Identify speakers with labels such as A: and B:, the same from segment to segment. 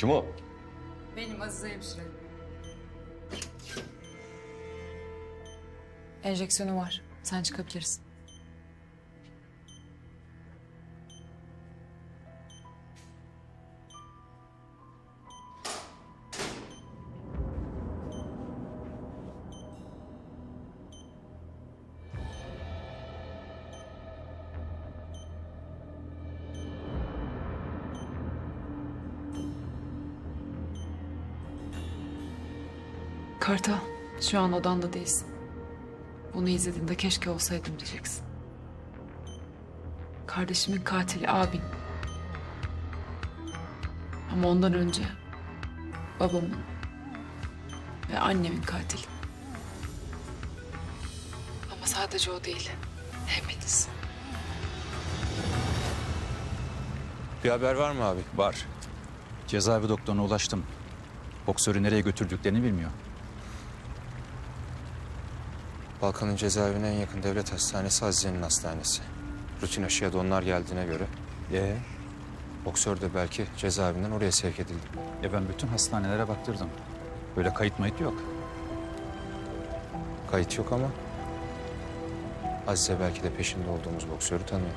A: Kim o?
B: Benim Azize hemşire. Enjeksiyonu var. Sen çıkabilirsin. Kartal, şu an odanda değilsin. Bunu izlediğinde keşke olsaydım diyeceksin. Kardeşimin katili abin. Ama ondan önce babamın ve annemin katili. Ama sadece o değil. Hepiniz.
C: Bir haber var mı abi?
D: Var. Cezaevi doktoruna ulaştım. Boksörü nereye götürdüklerini bilmiyor.
C: Balkan'ın cezaevine en yakın devlet hastanesi Azize'nin hastanesi. Rutin aşıya da onlar geldiğine göre. Ee, boksör de belki cezaevinden oraya sevk edildi.
D: E ben bütün hastanelere baktırdım. Böyle kayıt mayıt yok.
C: Kayıt yok ama Azize belki de peşinde olduğumuz boksörü tanıyor.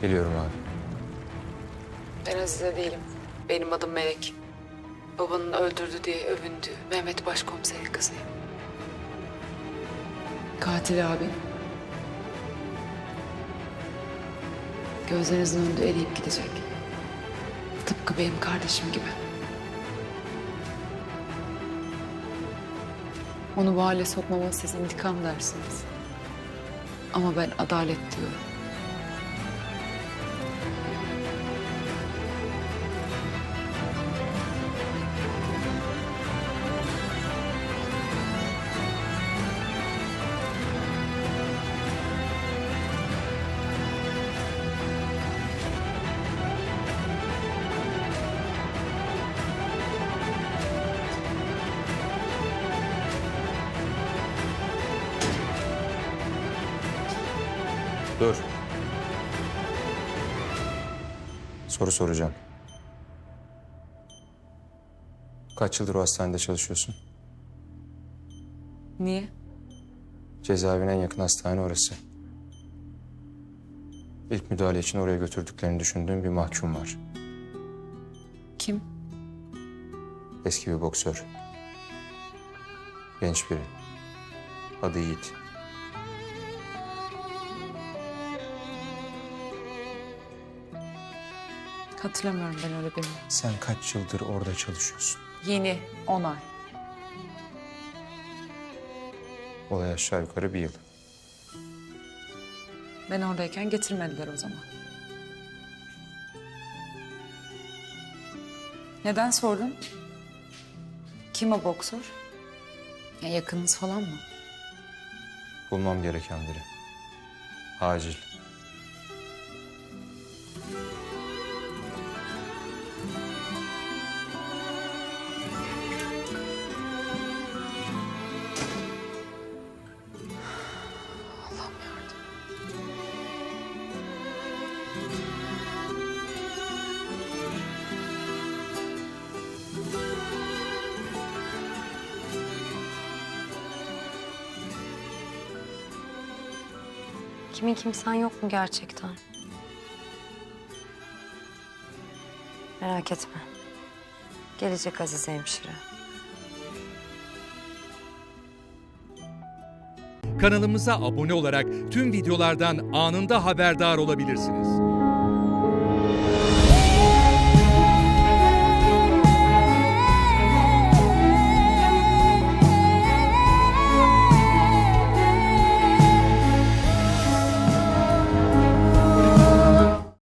C: Geliyorum abi.
B: Ben Azize değilim. Benim adım Melek. Babanın öldürdü diye övündüğü Mehmet Başkomiserin kızıyım. Katil abi. Gözlerinizin önünde eriyip gidecek. Tıpkı benim kardeşim gibi. Onu bu hale sokmama siz intikam dersiniz. Ama ben adalet diyorum.
C: Dur. Soru soracağım. Kaç yıldır o hastanede çalışıyorsun?
B: Niye?
C: Cezaevine en yakın hastane orası. İlk müdahale için oraya götürdüklerini düşündüğüm bir mahkum var.
B: Kim?
C: Eski bir boksör. Genç biri. Adı Yiğit.
B: Hatırlamıyorum ben öyle birini.
C: Sen kaç yıldır orada çalışıyorsun?
B: Yeni, on ay.
C: Olay aşağı yukarı bir yıl.
B: Ben oradayken getirmediler o zaman. Neden sordun? Kim o boksör? Ya yakınınız falan mı?
C: Bulmam gereken biri. Acil.
E: Kimin kimsen yok mu gerçekten? Merak etme. Gelecek Azize hemşire.
F: Kanalımıza abone olarak tüm videolardan anında haberdar olabilirsiniz.